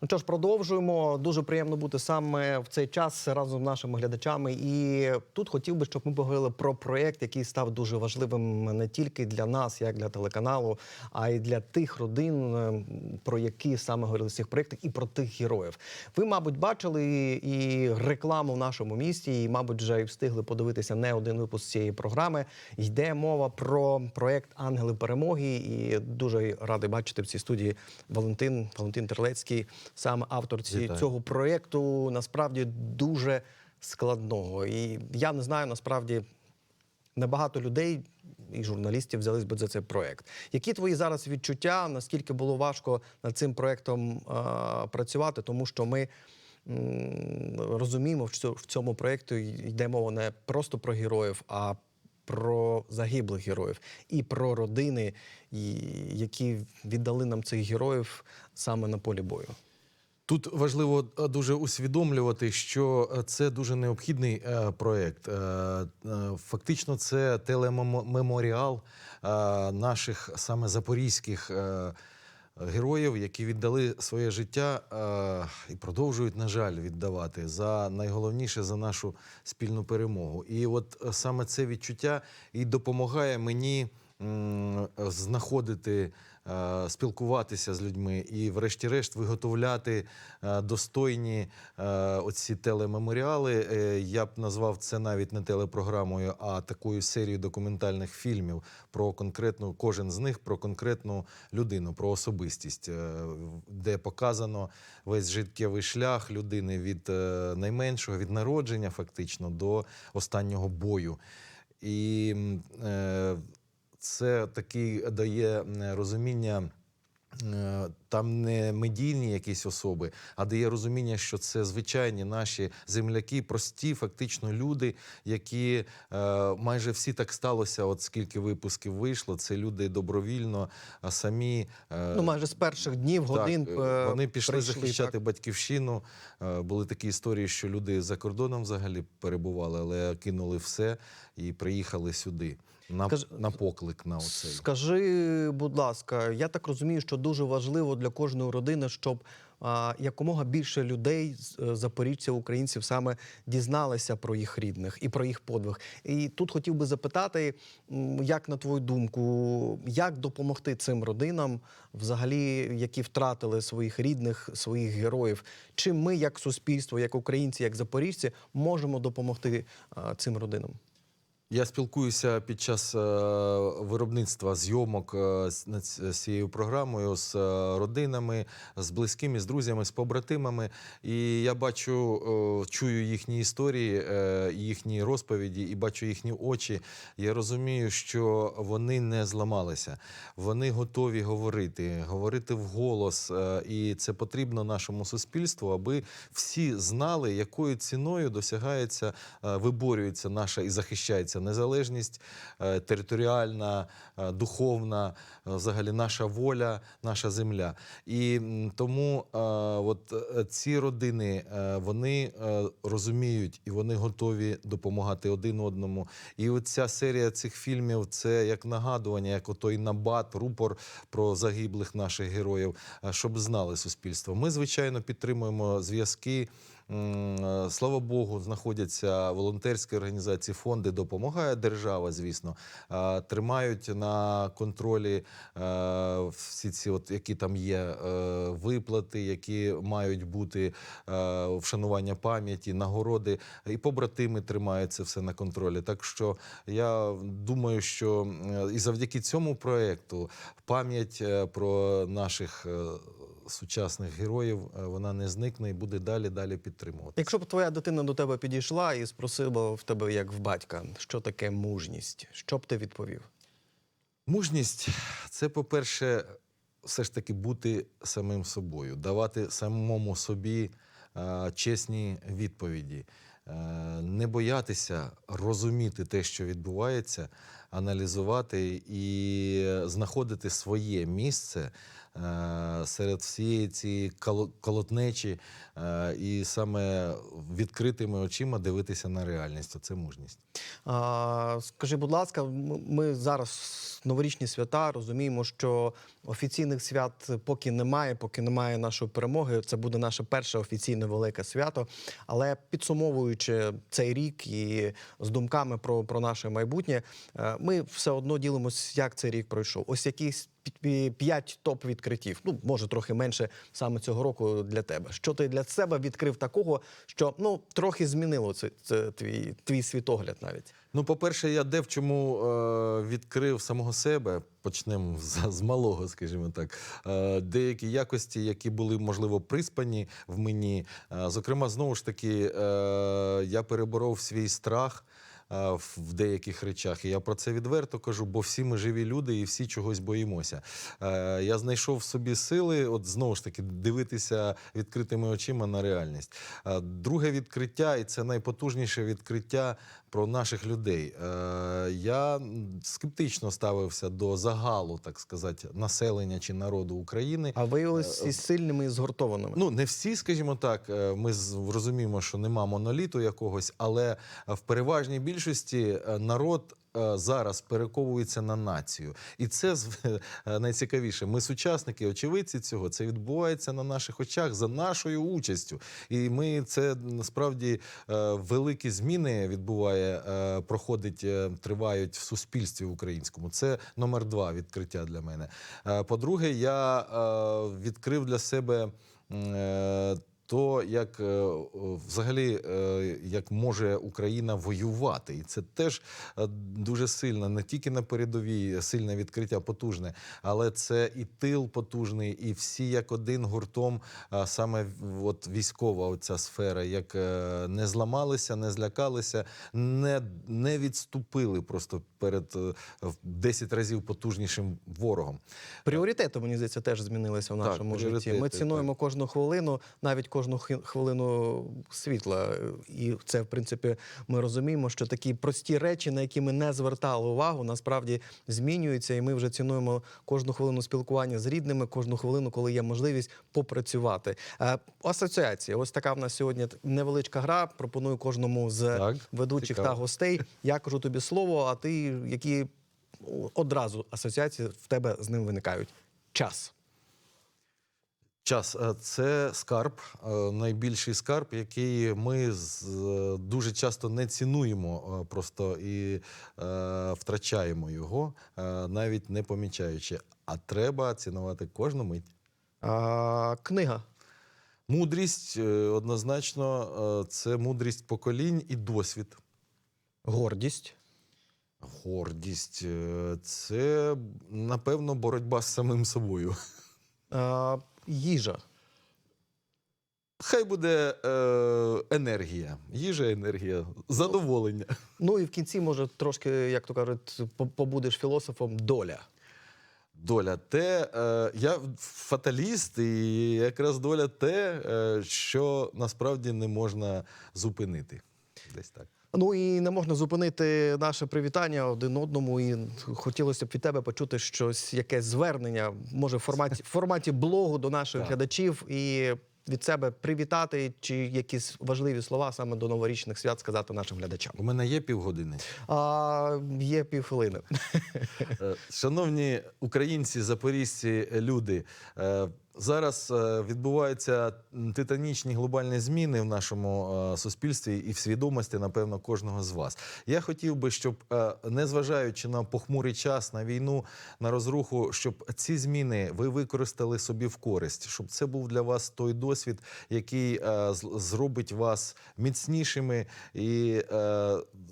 Ну що ж, продовжуємо. Дуже приємно бути саме в цей час разом з нашими глядачами. І тут хотів би, щоб ми поговорили про проєкт, який став дуже важливим не тільки для нас, як для телеканалу, а й для тих родин, е, про які саме говорили в цих проєктах, і про тих героїв. Ви, мабуть, бачили і рекламу в нашому місті, і, мабуть, вже і встигли подивитися не один випуск цієї програми. Йде мова про проєкт Ангели перемоги. І дуже радий бачити в цій студії Валентин, Валентин Терлецький, саме автор ці, Вітаю. цього проєкту, насправді дуже складного. І я не знаю насправді. Небагато людей і журналістів взялись би за цей проект. Які твої зараз відчуття? Наскільки було важко над цим проектом е, працювати? Тому що ми розуміємо, що в цьому проєкті йде мова не просто про героїв, а про загиблих героїв і про родини, які віддали нам цих героїв саме на полі бою. Тут важливо е, дуже усвідомлювати, що е, це дуже необхідний е, проєкт. Е, Фактично, це телемеморіал наших саме запорізьких героїв, які віддали своє життя і продовжують, на жаль, віддавати за найголовніше за нашу спільну перемогу. І от саме це відчуття і допомагає мені знаходити, спілкуватися з людьми і, врешті-решт, виготовляти е, достойні е, оці телемеморіали. Е, Я б назвав це навіть не телепрограмою, а такою серією документальних фільмів про конкретну, кожен з них про конкретну людину, про особистість, е, де показано весь життєвий шлях людини від е, найменшого, від народження, фактично, до останнього бою. І е, це такий дає розуміння. е, Там не медійні якісь особи, а дає розуміння, що це звичайні наші земляки, прості, фактично люди, які е, майже всі так сталося. От скільки випусків вийшло, це люди добровільно, а самі е, Ну, майже з перших днів, годин так, вони пішли прийшли, захищати так. батьківщину. Е, Були такі історії, що люди за кордоном взагалі перебували, але кинули все і приїхали сюди на, Скаж- на поклик на оцей. Скажи, будь ласка, я так розумію, що дуже важливо для кожної родини, щоб а, якомога більше людей, е, запоріжців, українців, саме дізналися про їх рідних і про їх подвиг. І тут хотів би запитати, як на твою думку, як допомогти цим родинам, взагалі, які втратили своїх рідних, своїх героїв? Чим ми, як суспільство, як українці, як запоріжці, можемо допомогти а, цим родинам? Я спілкуюся під час е, виробництва зйомок е, над цією програмою з е, родинами, з близькими, з друзями, з побратимами. І я бачу, чую їхні історії, їхні розповіді і бачу їхні очі. Я розумію, що вони не зламалися. Вони готові говорити, говорити вголос. І це потрібно нашому суспільству, аби всі знали, якою ціною досягається, виборюється наша і захищається незалежність, е, територіальна, е, духовна, е, взагалі наша воля, наша земля. І тому от ці родини вони розуміють і вони готові допомагати один одному. І ця серія цих фільмів це як нагадування, як отой набат, рупор про загиблих наших героїв, щоб знали суспільство. Ми, звичайно, підтримуємо зв'язки. Е, Слава Богу, знаходяться волонтерські організації, фонди, допомагає держава, звісно. Тримають на контролі е, всі ці, от, які там є е, виплати, які мають бути вшанування пам'яті, нагороди. І побратими тримають це все на контролі. Так що я думаю, що і завдяки цьому проєкту пам'ять про наших сучасних героїв е, вона не зникне і буде далі далі підтримувати. Якщо б твоя дитина до тебе підійшла і спросила в тебе, як в батька, що таке мужність, що б ти відповів? Мужність це, по-перше, все ж таки бути самим собою, давати самому собі е, чесні відповіді, е, не боятися розуміти те, що відбувається, аналізувати і знаходити своє місце е, серед всієї цієї коло- колотнечі е, і саме відкритими очима дивитися на реальність. Це мужність. А, скажи, будь ласка, ми зараз новорічні свята розуміємо, що офіційних свят поки немає, поки немає нашої перемоги. Це буде наше перше офіційне велике свято. Але підсумовуючи цей рік і з думками про, про наше майбутнє, е, ми все одно ділимось, як цей рік пройшов. Ось якісь п'ять топ відкриттів. Ну може трохи менше саме цього року для тебе. Що ти для себе відкрив такого, що ну трохи змінило це, це твій твій світогляд навіть. Ну, по-перше, я де в чому е, відкрив самого себе. Почнемо з, з малого, скажімо так. Е, деякі якості, які були, можливо, приспані в мені. Е, зокрема, знову ж таки, е, я переборов свій страх. Е, В деяких речах, і я про це відверто кажу, бо всі ми живі люди і всі чогось боїмося. Е, я знайшов в собі сили, от знову ж таки, дивитися відкритими очима на реальність. Е, друге відкриття, і це найпотужніше відкриття про наших людей. Е, я скептично ставився до загалу, так сказати, населення чи народу України. А виявилися і сильними і згуртованими. Ну, не всі, скажімо так, е, ми розуміємо, що нема моноліту якогось, але е, в переважній більшості е, народ. Е, Зараз перековується на націю, і це е, найцікавіше. Ми сучасники, очевидці цього. Це відбувається на наших очах за нашою участю. І ми це насправді е, великі зміни відбуває, проходить, тривають в суспільстві українському. Це номер два відкриття для мене. По-друге, я відкрив для себе. То як е, взагалі е, як може Україна воювати, і це теж е, дуже сильно, не тільки на передовій сильне відкриття, потужне, але це і тил потужний, і всі як один гуртом, саме от військова оця сфера, як не зламалися, не злякалися, не, не відступили просто перед е, в 10 разів потужнішим ворогом. Пріоритети, мені здається, теж змінилися в Так, нашому житті. Ми цінуємо кожну хвилину, навіть кожну хвилину світла. І це, в принципі, ми розуміємо, що такі прості речі, на які ми не звертали увагу, насправді змінюються, і ми вже цінуємо кожну хвилину спілкування з рідними, кожну хвилину, коли є можливість попрацювати. Е, Асоціація, ось така в нас сьогодні невеличка гра. Пропоную кожному з Так, ведучих цікаво. та гостей. Я кажу тобі слово, а ти які одразу асоціації в тебе з ним виникають. Час. Час е, це скарб, е, найбільший скарб, який ми дуже часто не цінуємо, е, просто і втрачаємо його, навіть не помічаючи. А треба цінувати кожну мить. А, книга. Мудрість однозначно це мудрість поколінь і досвід. Гордість. Гордість це напевно боротьба з самим собою. А, їжа. Хай буде е, енергія, їжа, енергія, задоволення. Ну і в кінці, може, трошки, як то кажуть, побудеш філософом доля. Доля те, е, я фаталіст, і якраз доля те, е, що насправді не можна зупинити. Десь так. Ну і не можна зупинити наше привітання один одному. І хотілося б від тебе почути щось, якесь звернення, може, в форматі, в форматі блогу до наших Так. глядачів і від себе привітати, чи якісь важливі слова саме до новорічних свят сказати нашим глядачам. У мене є півгодини. А є півхвилини. Е, Шановні українці, запорізьці, люди, е, зараз е, відбуваються титанічні глобальні зміни в нашому е, суспільстві і в свідомості, напевно, кожного з вас. Я хотів би, щоб, е, незважаючи на похмурий час, на війну, на розруху, щоб ці зміни ви використали собі в користь, щоб це був для вас той досвід, який зробить вас міцнішими і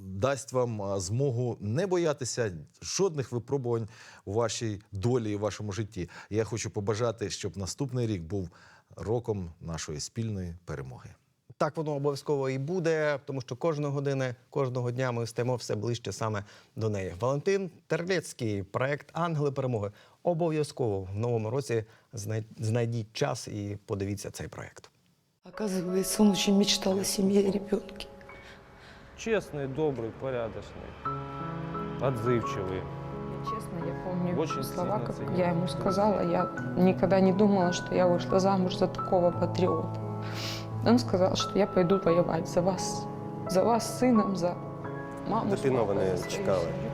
дасть вам змогу не боятися жодних випробувань у вашій долі і вашому житті. Я хочу побажати, щоб наступний рік був роком нашої спільної перемоги. Так воно обов'язково і буде, тому що кожної години, кожного дня ми стаємо все ближче саме до неї. Валентин Терлецький, проект Ангели перемоги. Обов'язково в новому році знай- знайдіть час і подивіться цей проект. Оказывается, он очень мечтал о семье и ребенке. Честный, добрый, порядочный. отзывчивый. Честно, я помню Очень слова, сильно как ценю. я ему сказала. Я никогда не думала, что я вышла замуж за такого патриота. Он сказал, что я пойду воевать за вас. За вас с сыном, за маму. с Дитину папой, вони за свою чекали. семью.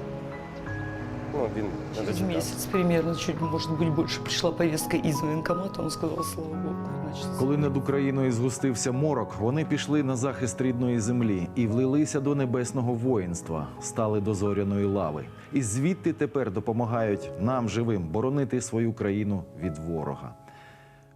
Ну, він не Через дочекався. месяц примерно, чуть, может быть, больше пришла повестка из военкомата. Он сказал, слава богу, значит, Коли над Україною згустився морок, вони пішли на захист рідної землі і влилися до небесного воїнства, стали до зоряної лави. І звідти тепер допомагають нам живим боронити свою країну від ворога.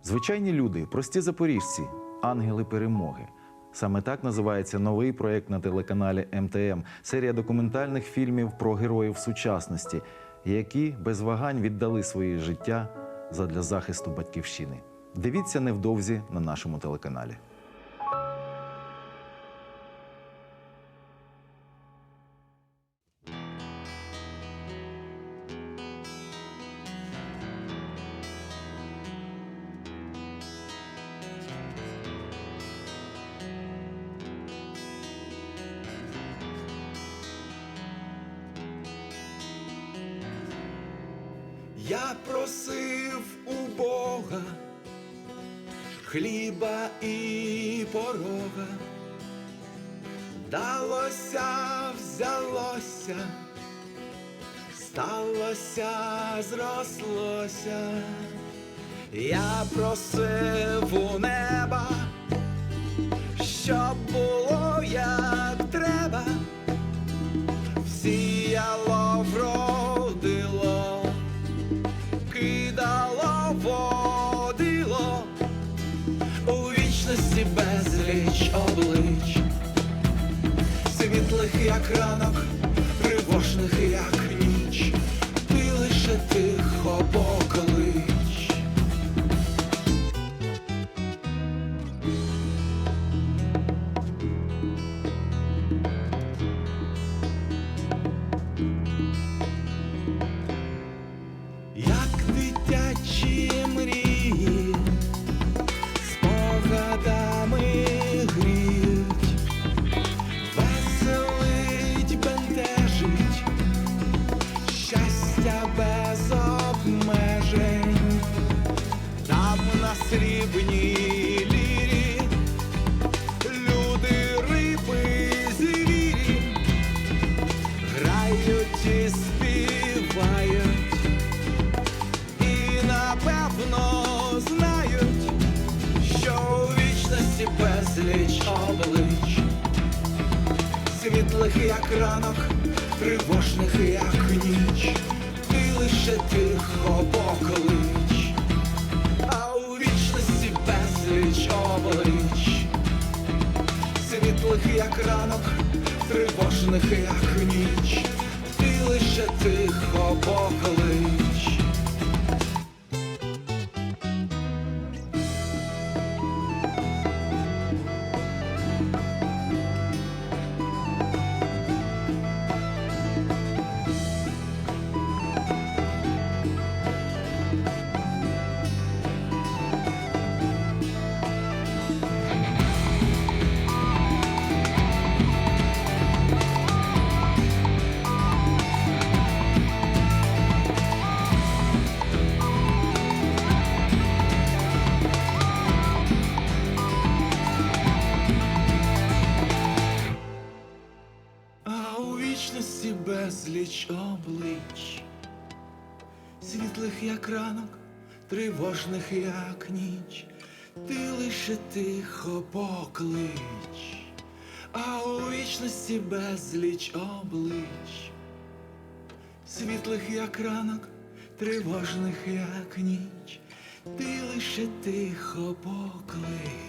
Звичайні люди, прості запоріжці, ангели перемоги. Саме так називається новий проєкт на телеканалі МТМ, серія документальних фільмів про героїв сучасності, які без вагань віддали свої життя задля захисту батьківщини. Дивіться невдовзі на нашому телеканалі. Я просив у Бога хліба і порога, далося, взялося, сталося, зрослося. Я просив у неба, щоб облич, світлих, як ранок, безліч облич, світлих, як ранок, тривожних, як ніч, ти лише тихо поклич, а у вічності безліч облич, світлих, як ранок, тривожних, як ніч, ти лише тихо поклич. Світлих, як ранок, тривожних, як ніч, ти лише тихо поклич, а у вічності безліч облич, світлих, як ранок, тривожних, як ніч, ти лише тихо поклич.